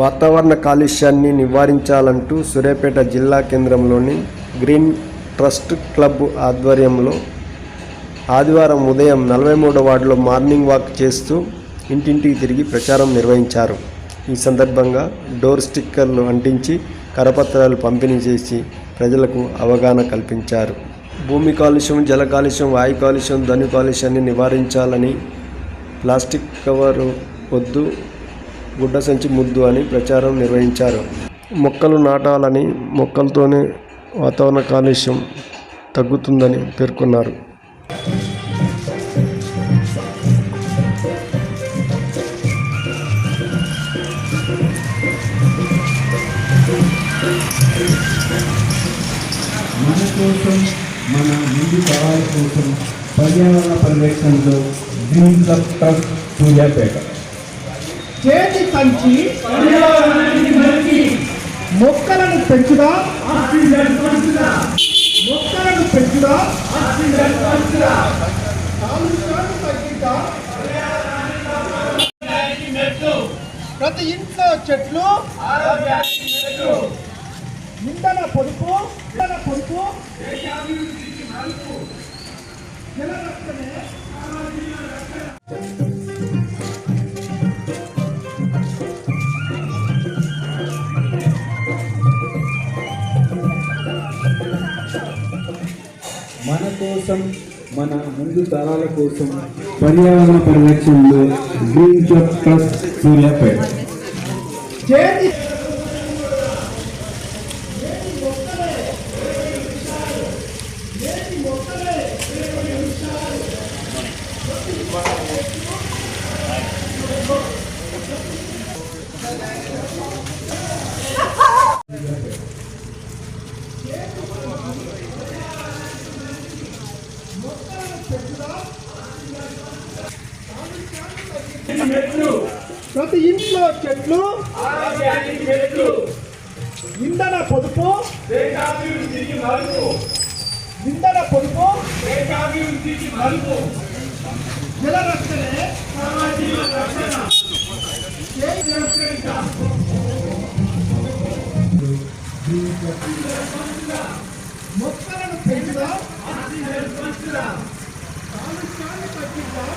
వాతావరణ కాలుష్యాన్ని నివారించాలంటూ సూర్యాపేట జిల్లా కేంద్రంలోని గ్రీన్ ట్రస్ట్ క్లబ్ ఆధ్వర్యంలో ఆదివారం ఉదయం నలభై మూడో వార్డులో మార్నింగ్ వాక్ చేస్తూ ఇంటింటికి తిరిగి ప్రచారం నిర్వహించారు. ఈ సందర్భంగా డోర్ స్టిక్కర్లు అంటించి కరపత్రాలు పంపిణీ చేసి ప్రజలకు అవగాహన కల్పించారు. భూమి కాలుష్యం జల కాలుష్యం వాయు కాలుష్యం ధ్వని కాలుష్యాన్ని నివారించాలని ప్లాస్టిక్ కవరు వద్దు గుడ్డ సంచి ముద్దు అని ప్రచారం నిర్వహించారు. మొక్కలు నాటాలని మొక్కలతోనే వాతావరణ కాలుష్యం తగ్గుతుందని పేర్కొన్నారు. మన కోసం మన ముందు తరాల కోసం పర్యావరణ పరిరక్షణలో గ్రీన్ క్లబ్ ట్రస్ట్ సూర్యాపేట చేతి కంచి మొక్కలను పెంచుదా? మొక్కలను పెంచుదా. ప్రతి ఇంట్లో చెట్లు ఇంధన పొదుపు ఇంధన పొదుపు. జల రక్షణే కోసం మన ముందు తరాల కోసం పర్యావరణ పరిరక్షణలో గ్రీన్ క్లబ్ ట్రస్ట్ సూర్యాపేట ప్రతి ఇంట్లో చెట్లు ఇంధన పొదుపు ఇంధన పొదుపు జల రక్షణే మొక్కలను పెంచుదా కాలుష్యాన్ని తగ్గిద్దాం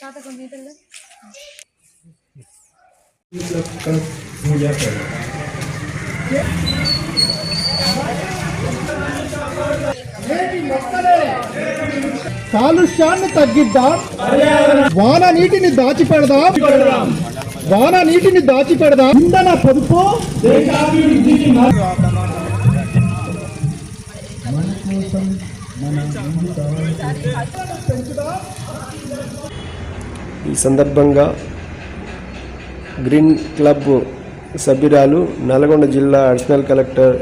తాత కొంచెం ఇతరులు కాలుష్యాన్ని తగ్గిద్దాం. వాన నీటిని దాచిపెడదాం. వాన నీటిని దాచిపెడదాం. ఇంధన పొదుపు. మన కోసం మన ఈ సందర్భంగా గ్రీన్ క్లబ్ సభ్యురాలు నల్గొండ జిల్లా additional collector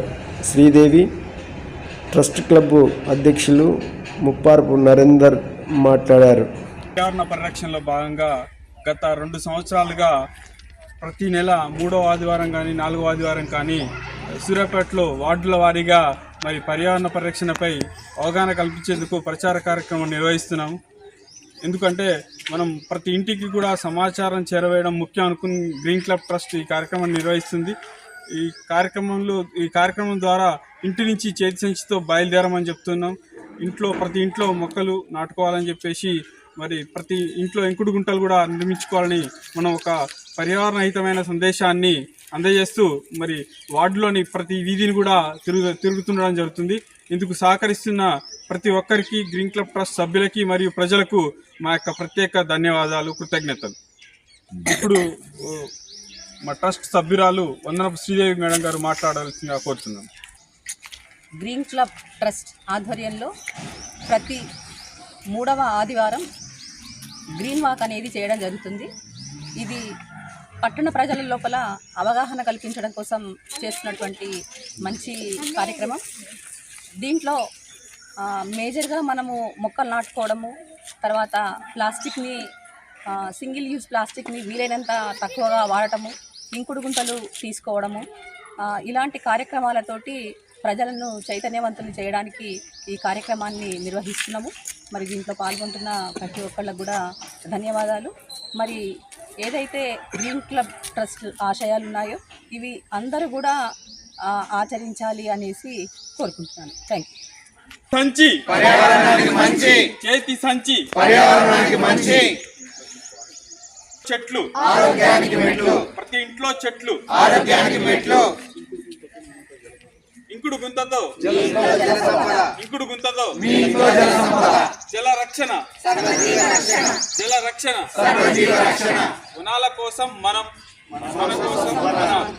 Sridevi trust club అధ్యక్షులు ముప్పార్పు నరేందర్ మాట్లాడారు. పర్యావరణ పరిరక్షణలో భాగంగా గత రెండు సంవత్సరాలుగా ప్రతి నెల మూడో ఆదివారం కానీ నాలుగో ఆదివారం కానీ సూర్యాపేటలో వార్డుల వారీగా మరి పర్యావరణ పరిరక్షణపై అవగాహన కల్పించేందుకు ప్రచార కార్యక్రమం నిర్వహిస్తున్నాం ఎందుకంటే మనం ప్రతి ఇంటికి కూడా సమాచారం చేరవేయడం ముఖ్యం అనుకుని గ్రీన్ క్లబ్ ట్రస్ట్ ఈ కార్యక్రమం నిర్వహిస్తుంది. ఈ కార్యక్రమంలో ఈ కార్యక్రమం ద్వారా ఇంటి నుంచి చేతి సంచితో బయలుదేరమని చెప్తున్నాం. ఇంట్లో ప్రతి ఇంట్లో మొక్కలు నాటుకోవాలని చెప్పేసి మరి ప్రతి ఇంట్లో ఇంకుడు గుంటలు కూడా నిర్మించుకోవాలని మనం ఒక పర్యావరణహితమైన సందేశాన్ని అందజేస్తూ మరి వార్డులోని ప్రతి వీధిని కూడా తిరుగు తిరుగుతుండడం జరుగుతుంది. ఇందుకు సహకరిస్తున్న ప్రతి ఒక్కరికి గ్రీన్ క్లబ్ ట్రస్ట్ సభ్యులకి మరియు ప్రజలకు మా యొక్క ప్రత్యేక ధన్యవాదాలు కృతజ్ఞతలు. ఇప్పుడు మా ట్రస్ట్ సభ్యురాలు వందనపు శ్రీదేవి మేడం గారు మాట్లాడాల్సిందిగా కోరుతున్నాను గ్రీన్ క్లబ్ ట్రస్ట్ ఆధ్వర్యంలో ప్రతి మూడవ ఆదివారం గ్రీన్ వాక్ అనేది చేయడం జరుగుతుంది. ఇది పట్టణ ప్రజల లోపల అవగాహన కల్పించడం కోసం చేస్తున్నటువంటి మంచి కార్యక్రమం. దీంట్లో మేజర్గా మనము మొక్కలు నాటుకోవడము తర్వాత ప్లాస్టిక్ని సింగిల్ యూజ్ ప్లాస్టిక్ని వీలైనంత తక్కువగా వాడటము ఇంకుడు గుంటలు తీసుకోవడము ఇలాంటి కార్యక్రమాలతోటి ప్రజలను చైతన్యవంతులు చేయడానికి ఈ కార్యక్రమాన్ని నిర్వహిస్తున్నాము. మరి దీంట్లో పాల్గొంటున్న ప్రతి ఒక్కళ్ళకు కూడా ధన్యవాదాలు. మరి ఏదైతే గ్రీన్ క్లబ్ ట్రస్ట్ ఆశయాలు ఉన్నాయో ఇవి అందరూ కూడా ఆచరించాలి అనేసి కోరుకుంటున్నాను. థ్యాంక్ యూ సంచి. పర్యావరణానికి మంచి. చేతి సంచి. పర్యావరణానికి మంచి. చెట్లు. ఆరోగ్యానికి మెట్లు. ప్రతి ఇంట్లో చెట్లు. ఆరోగ్యానికి మెట్లు. ఇంకుడు గుంతతో. ఇంకుడు గుంతతో. జల రక్షణ. జల రక్షణ. వనాల కోసం మనం. మన కోసం